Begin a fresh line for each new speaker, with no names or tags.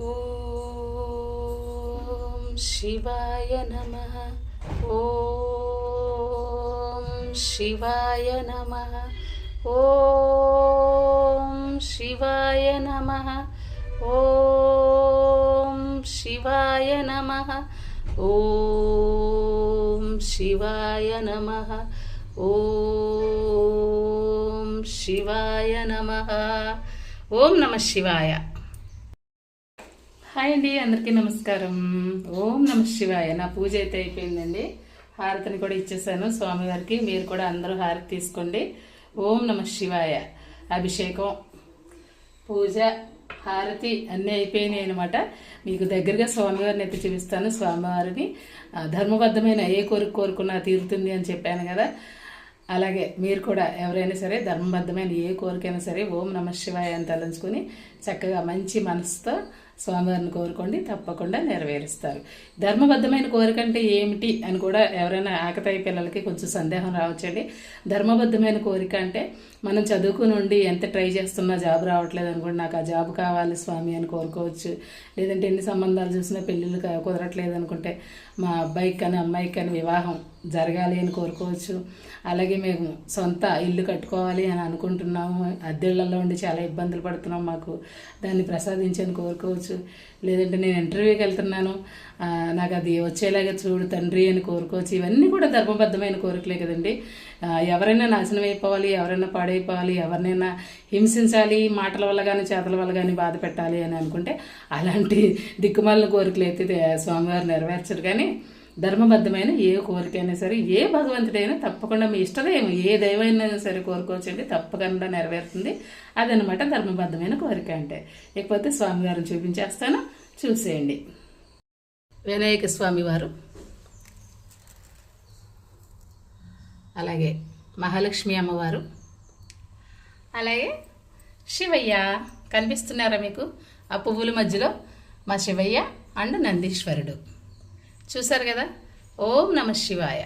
ఓం శివాయ నమ. ఓం శివాయ నమ. ఓం శివాయ నమ. ఓం శివాయ నమ. ఓం శివాయ నమ. ఓం శివాయ నమ. ఓం నమ శివాయ. హాయ్ అండి అందరికీ నమస్కారం. ఓం నమ శివాయ. నా పూజ అయితే అయిపోయిందండి. హారతిని కూడా ఇచ్చేసాను స్వామివారికి మీరు కూడా అందరూ హారతి తీసుకోండి. ఓం నమ శివాయ. అభిషేకం పూజ హారతి అన్నీ అయిపోయినాయి అనమాట మీకు దగ్గరగా స్వామివారిని అయితే చూపిస్తాను. స్వామివారిని ధర్మబద్ధమైన ఏ కోరిక కోరుకున్నా తీరుతుంది అని చెప్పాను కదా. అలాగే మీరు కూడా ఎవరైనా సరే ధర్మబద్ధమైన ఏ కోరికైనా సరే ఓం నమ శివాయ అని తలంచుకొని చక్కగా మంచి మనసుతో స్వామివారిని కోరుకోండి తప్పకుండా నెరవేరుస్తారు. ధర్మబద్ధమైన కోరిక అంటే ఏమిటి అని కూడా ఎవరైనా ఆకతాయి పిల్లలకి కొంచెం సందేహం రావచ్చండి. ధర్మబద్ధమైన కోరిక అంటే మనం చదువుకుని ఉండి ఎంత ట్రై చేస్తున్నా జాబ్ రావట్లేదు అనుకోండి నాకు ఆ జాబ్ కావాలి స్వామి అని కోరుకోవచ్చు. లేదంటే ఎన్ని సంబంధాలు చూసినా పెళ్ళిళ్ళు కుదరట్లేదు అనుకుంటే మా అబ్బాయికి కానీ అమ్మాయికి కానీ వివాహం జరగాలి అని కోరుకోవచ్చు. అలాగే మేము సొంత ఇల్లు కట్టుకోవాలి అని అనుకుంటున్నాము. అద్దెళ్ళలో ఉండి చాలా ఇబ్బందులు పడుతున్నాం మాకు. దాన్ని ప్రసాదించని కోరుకోవచ్చు. లేదంటే నేను ఇంటర్వ్యూకి వెళ్తున్నాను. నాకు అది వచ్చేలాగా చూడు తండ్రి అని కోరుకోవచ్చు. ఇవన్నీ కూడా ధర్మబద్ధమైన కోరికలే కదండి. ఎవరైనా నాశనం అయిపోవాలి ఎవరైనా పాడైపోవాలి ఎవరినైనా హింసించాలి మాటల వల్ల కానీ చేతల వల్ల కానీ బాధ పెట్టాలి అని అనుకుంటే అలాంటి దిక్కుమాలిన కోరికలు అయితే స్వామివారు నెరవేర్చరు. కానీ ధర్మబద్ధమైన ఏ కోరికైనా సరే ఏ భగవంతుడైనా తప్పకుండా మీ ఇష్టదైవం ఏ దైవైనా సరే కోరుకోవచ్చండి తప్పకుండా నెరవేరుతుంది. అదనమాట ధర్మబద్ధమైన కోరిక అంటే. ఇకపోతే స్వామివారిని చూపించేస్తాను చూసేయండి. వినాయక స్వామివారు అలాగే మహాలక్ష్మి అమ్మవారు. అలాగే శివయ్య. కనిపిస్తున్నారా మీకు? ఆ పువ్వుల మధ్యలో మా శివయ్య అండ్ నందీశ్వరుడు. చూసారు కదా? ఓం నమ శివాయ.